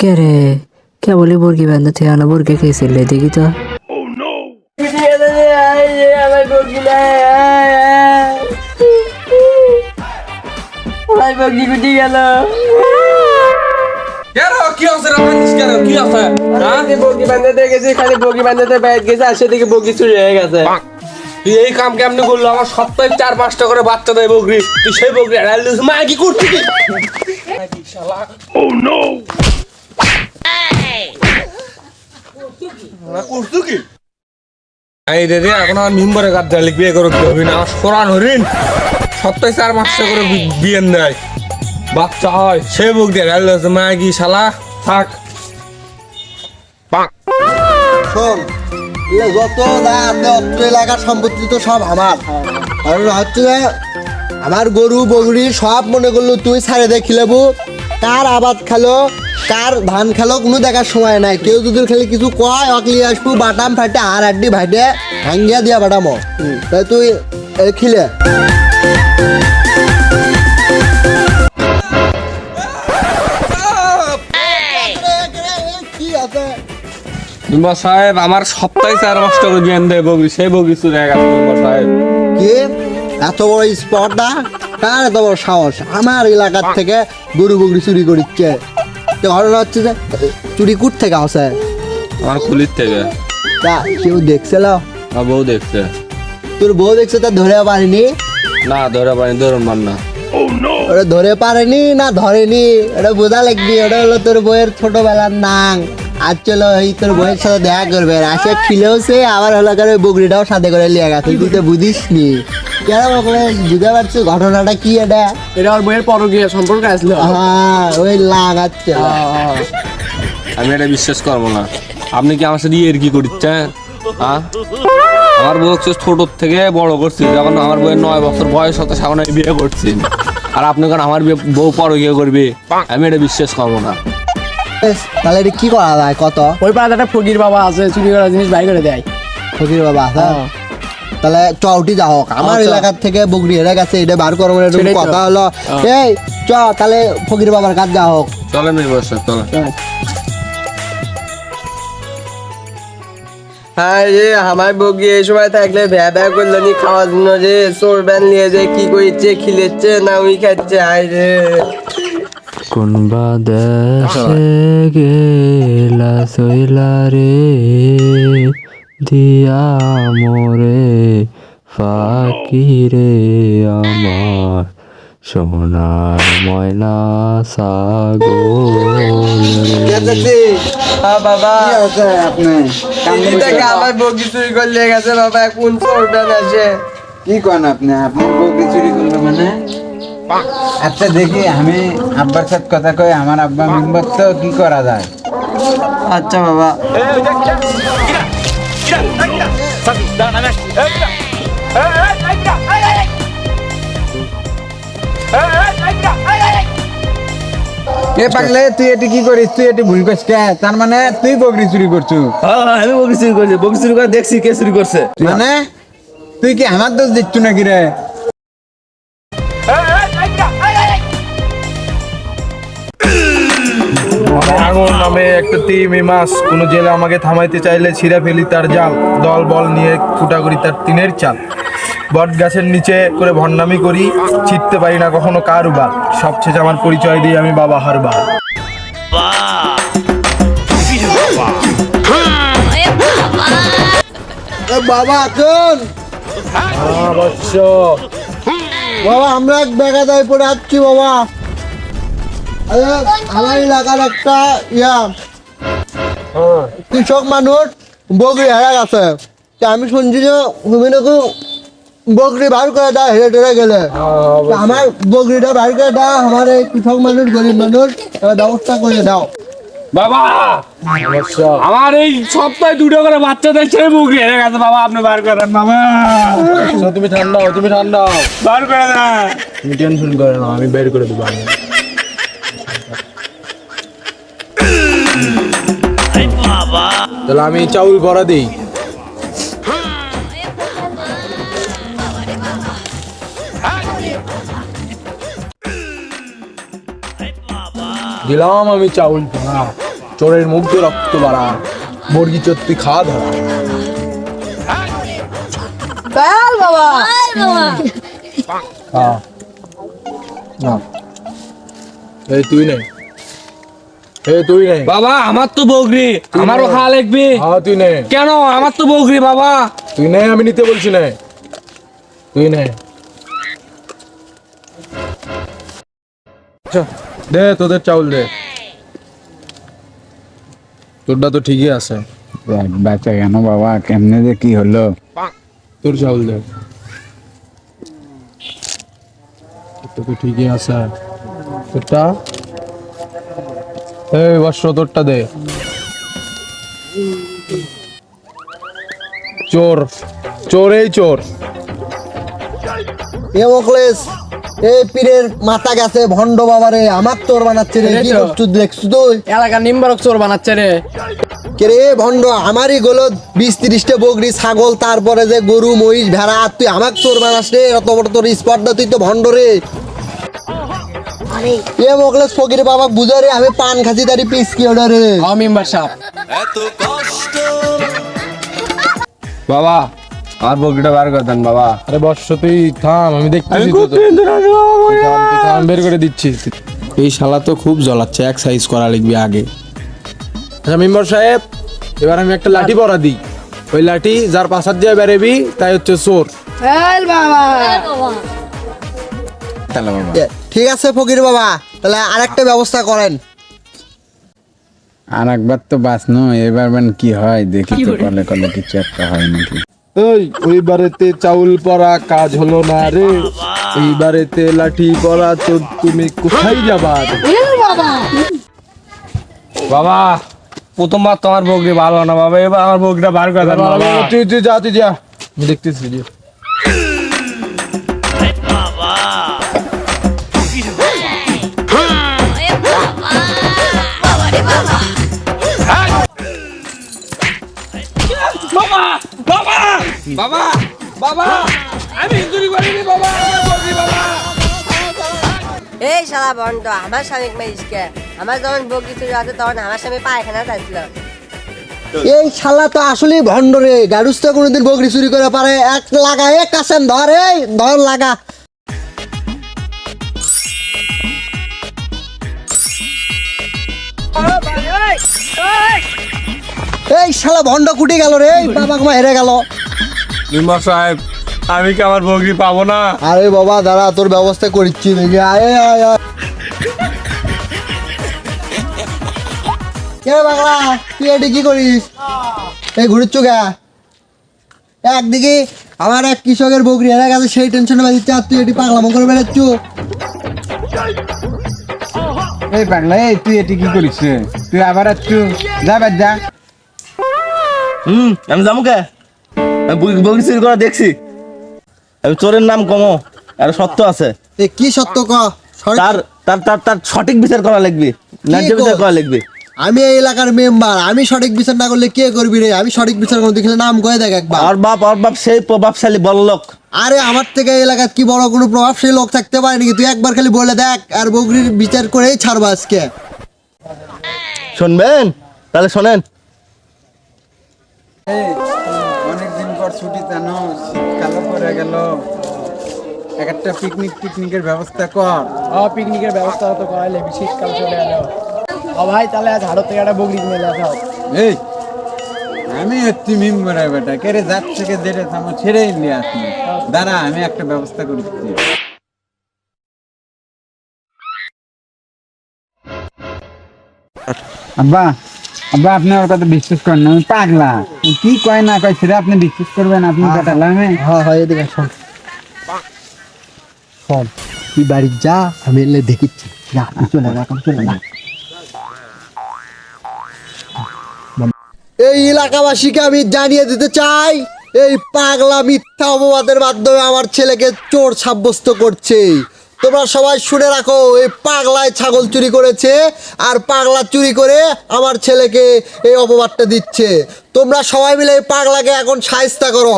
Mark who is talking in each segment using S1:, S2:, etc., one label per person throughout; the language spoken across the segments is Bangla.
S1: কে রে কে বলি মুরগি বান্ধা থেকে আনা? মুরগি খেয়েছিলে দেখি তো।
S2: আমার বগি আমার বগি কুটি গেল
S3: কেন? কি আছে? রে মানিস কেন? কি আছে? হ্যাঁ?
S2: বগি বান্ধাতে গেছে খালি বগি বান্ধাতে বাইরে গেছে আর সেদিকে বগি চুরি হয়ে গেছে।
S3: তুই এই কাম কেমনে করল? আমার সপ্তাহে চার পাঁচটা করে বাচ্চা দেয় বকরি তুই সেই বকরি মা কি করছিস? কি করছ কি? এই রে রে এখন আমার মিম্বরে গাদ দেয় বিয়ে করো কি হবি না সোরান হরিণ সপ্তাহে চার করে বিয়ে দেয় বাচ্চা হয় সে বুক দিয়ে শালা থাক।
S4: শোন যত যা আছে অত এলাকার সম্পত্তি তো সব আমার। কারণ হচ্ছে আমার গরু বগরি সব মনে করল তুই ছাড়ে দে খিলাবু। কার আবাদ খেলো কার ধান খেলো কোনো দেখার সময় নাই। কেউ যদি খালি কিছু কয় অকলি আসব বাটাম ফাটে আর আড্ডি ভাইটে ভাঙ্গিয়া দিয়া বাটামো। তাই তুই এ খিলে।
S3: সাহেব আমার সপ্তাহে চার পাঁচটা করে বিয়ে দেয় বকরি সেই বকরি চুরি সাহেব।
S4: কি? এত বড় স্পর্ধা? কার এত বড় সাহস? আমার এলাকার থেকে গরু বগরি চুরি করিচ্ছে। তো ঘটনা হচ্ছে যে চুরি কুট থেকে আসে
S3: আমার খুলির থেকে।
S4: তা কেউ দেখছিল
S3: আমার বউ দেখছে।
S4: তোর বউ দেখছে তা ধরে পারেনি?
S3: না ধরে পারেনি ধরুন মান না।
S4: ওটা ধরে পারেনি না ধরেনি? ওটা বোঝা লাগবি ওটা হলো তোর বইয়ের ছোটবেলার নাং। আজ চলো এই তোর বইয়ের সাথে দেখা করবে। আসে খিলেও সে আবার হলো করে বগরিটাও সাথে করে লিয়ে গেছে। তুই তো বুঝিস নি কেন বলে বুঝতে পারছ ঘটনাটা কি এটা?
S2: এটা আমার বইয়ের পরকীয় সম্পর্ক আসলো।
S4: হ্যাঁ ওই লাগাচ্ছে।
S3: আমি এটা বিশ্বাস করব না। আপনি কি আমার সাথে ইয়ের কি করছেন? হ্যাঁ আমার বউ হচ্ছে ছোট থেকে বড় করছি। যখন আমার বউয়ের নয় বছর বয়স হতে আমি বিয়ে করছি। আর আপনি কেন আমার বিয়ে বউ পর গিয়ে করবে আমি এটা বিশ্বাস করব না।
S4: তাহলে এটা কি করা যায়? কত?
S2: ওই পাড়াতে একটা ফকির বাবা আছে চুরি করা জিনিস বাই করে দেয়।
S4: ফকির বাবা হ্যাঁ? তাহলে চউটি যা হোক আমার
S2: আচ্ছা।
S4: এলাকার থেকে বগরি হেরে গেছে এটা বার করব। কথা হলো। এই চ তাহলে ফকির বাবার কাজ যা হোক
S3: চলেন চলেন।
S2: হ্যাঁ। রে আমার বগি এই সময় থাকলে ভ্যা ভ্যা করল নি খাওয়ার জন্য রে চোর ব্যান নিয়ে যে কি করছে খিলেচ্ছে না উই খাচ্ছে আয় রে।
S1: কোনবা দেশে গেলা সইলা রে? দিয়া মোরে ফাঁকি রে আমার সোনার ময়না সাগর রে।
S2: বাবা।
S4: আপনি?
S2: দিদি থেকে আমার বগি চুরি করলে গেছে বাবা। কোন চোর ব্যান আছে
S5: কি করেন আপনি? আপনার বউকে চুরি করল মানে? আচ্ছা দেখি আমি আব্বার সাথে কথা কই আমার আব্বা মেম্বার তো কি করা যায়?
S2: আচ্ছা বাবা।
S5: এ পাগলে তুই এটি কি করিস? তুই এটি ভুল করিস কে? তার মানে তুই বকরি চুরি করছু?
S6: আমি বগি চুরি করছি। বগি চুরি করে দেখছি কে চুরি করছে।
S5: মানে? তুই কি আমার দোষ দিচ্ছু নাকি রে?
S7: আঙুর নামে একটা তিমি মাছ। কোনো জেলে আমাকে থামাইতে চাইলে ছিঁড়ে ফেলি তার জাল দল বল নিয়ে ফুটা করি তার টিনের চাল। বট গাছের নিচে করে ভণ্ডামি করি ছিটতে পারি না কখনো কারবার। সবশেষে আমার পরিচয় দিই আমি বাবা হারবার।
S4: বাবা কোন? বাবা আমরা এক বেগাদায় পড়ে আসছি বাবা। আমার এলাকার একটা ইয়া। কৃষক মানুষ বগরি হারা গেছে আমি শুনছি যে তুমি নাকি বকরি বার করে দাও হেরে টেরে গেলে। আমার বকরিটা বার করে দাও আমার এই কৃষক মানুষ গরিব মানুষ ব্যবস্থা করে দাও।
S3: বাবা! আমার এই সপ্তাহে দুটো করে দেয় হেরে গেছে। বাবা আপনি বার করেন বাবা।
S7: তুমি ঠান্ডা তুমি ঠান্ডা
S3: বার করে দেন।
S7: তুমি টেনশন করে না আমি বের করে দেবো। তাহলে আমি চাউল ভরা দিই। দিলাম আমি চাউল ভরা। চোরের মুখ দিয়ে রক্ত বাড়া মুরগি চত্তি খাওয়া ধরা। হ্যাঁ না। এই তুই নেই তুই নেই।
S3: বাবা আমার তো বগরি। আমারও খাওয়া লাগবে
S7: হ্যাঁ তুই নেই।
S3: কেন? আমার তো বগরি বাবা।
S7: তুই নেই আমি নিতে বলছি না তুই নেই। দে তোদের চাউল দে। তোরটা তো ঠিকই আছে।
S5: বাচ্চা কেন বাবা? কেমনে যে কি হলো?
S7: তোর চাউল দে। তো ঠিকই আছে। তোরটা? এই বর্ষ তোরটা দে। চোর। চোরেই চোর।
S4: এ এই পীরের মাথা গেছে বাবারে আমার তোর বানাচ্ছে রে কি করছু দেখছু তুই?
S2: এলাকার নিম্বারক চোর বানাচ্ছে রে।
S4: কে রে ভণ্ড আমারই গোলো বিশ তিরিশটা বগরি ছাগল তারপরে যে গরু মহিষ ভেড়া তুই আমাক চোর বানাস রে এত বড় তোর স্পটটা তুই তো ভণ্ড রে। এ মোকলেস ফকির বাবা বুঝা রে আমি পান খাচ্ছি তারি পিস কি ওটা রে
S2: মেম্বার সাহেব।
S3: বাবা আমার বগরিটা বার করে দেন বাবা।
S7: আরে বর্ষ তুই থাম আমি দেখতেছি তো তোর। থাম, তুই থাম, বের করে দিচ্ছি। এই শালা তো খুব জ্বলাচ্ছে এক সাইজ করা লিখবি আগে। আচ্ছা মেম্বার সাহেব এবার আমি একটা লাঠি পরা দিই। ওই লাঠি যার পাশার দিয়ে বেরেবি তাই হচ্ছে চোর।
S5: তাহলে বাবা।
S4: ঠিক আছে ফকির বাবা তাহলে আরেকটা ব্যবস্থা করেন।
S5: আর একবার তো বাঁচনো এবার বেন কি হয় দেখি তো কলে কলে কিছু একটা হয় নাকি।
S7: এই চাউল পরা কাজ হলো না রে। লাঠি পরা তো তুমি কোথায় যাবা?
S3: বাবা! প্রথমবার তোমার বগরি ভালো না বাবা এবার আমার বগরিটা বার করে দেন বাবা।
S7: তুই তুই যা তুই যা। আমি দেখতেছি
S3: বাবা বাবা আমি চুরি করিনি বাবা আমার বগরি বাবা।
S8: এই শালা বন্ধ আমার স্বামী মেরিসকে আমার যখন বগি চুরি আছে তখন আমার স্বামী পায়খানা চাইছিল।
S4: এই শালা তো আসলে ভণ্ড রে গাড়ুস তো কোনোদিন বগরি চুরি করে পারে। এক লাগা এক কাছেন ধর এই ধর লাগা। এই শালা ভণ্ড কুটি গেল রে বাবা মা হেরে গেল।
S3: মেম্বার সাহেব আমি কি আমার বগরি পাবো না?
S4: আরে বাবা দাঁড়া তোর ব্যবস্থা করছি দেখি। আয় আয় আয় কে বাংলা তুই এটি কি করিস? এই গা একদিকে আমার এক কৃষকের বকরি সেই টেনশনে বাজিচ্ছে আর তুই এটি পাগলামো করে বেড়াচ্ছ।
S5: এই পাগলা এই তুই এটি কি করিস? তুই আবার একটু যা বাদ যা।
S6: হুম আমি যাব কে? বগি- বগি চুরি করা দেখছি। আমি চোরের নাম কমো আর সত্য আছে।
S4: এ কি সত্য ক? সরি-
S6: তার তার তার তার সঠিক বিচার করা লাগবে ন্যায্য বিচার
S4: করা
S6: লাগবে।
S4: আমি এই এলাকার মেম্বার আমি সঠিক বিচার না করলে কে করবি রে? আমি সঠিক বিচার করে দেখলে নাম কয়ে দেখ একবার।
S6: আর বাপ আর বাপ সেই প্রভাবশালী বললোক
S4: আরে আমার থেকে এই এলাকার কি বড় কোনো প্রভাবশালী লোক থাকতে পারে নাকি? তুই একবার খালি বলে দেখ আর বগরির বিচার করেই ছাড়বো আজকে।
S6: শুনবেন? তাহলে শোনেন।
S5: পর ছুটি জানো শীতকালও পরে গেল। এক একটা পিকনিক টিকনিকের ব্যবস্থা কর।
S2: পিকনিকের ব্যবস্থা তো করাইলে শীতকাল চলে এলো। ও ভাই তাহলে আজ হাড়ত থেকে একটা বগরি কিনে দেখাও
S5: এই আমি হচ্ছি মেম্বার বেটা। কে রে যার থেকে দেড়ে থামো ছেড়ে নিয়ে আসনি দাঁড়া আমি একটা ব্যবস্থা করছি আব্বা আপনি ওর কথা বিশ্বাস করেন না পাগলা। কি কয় না কয় সেটা আপনি বিশ্বাস করবেন আপনি আমি
S4: হ্যাঁ হ্যাঁ এদিকে শোন। শোন তুই বাড়ি যা আমি এলে দেখিচ্ছি। যা তুই চলে যা চলে যা। এই এলাকাবাসীকে আমি জানিয়ে দিতে চাই এই পাগলা মিথ্যা অপবাদের মাধ্যমে আমার ছেলেকে চোর সাব্যস্ত করছে। তোমরা সবাই শুনে রাখো, এই পাগলায় ছাগল চুরি করেছে আর পাগলা চুরি করে আমার ছেলেকে এই অপবাদটা দিচ্ছে। তোমরা সবাই মিলে এই পাগলাকে এখন সাহিস্তা করো।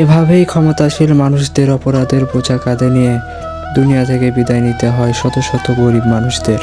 S1: এভাবেই ক্ষমতাশীল মানুষদের অপরাধের বোঝা কাঁধে নিয়ে দুনিয়া থেকে বিদায় নিতে হয় শত শত গরিব মানুষদের।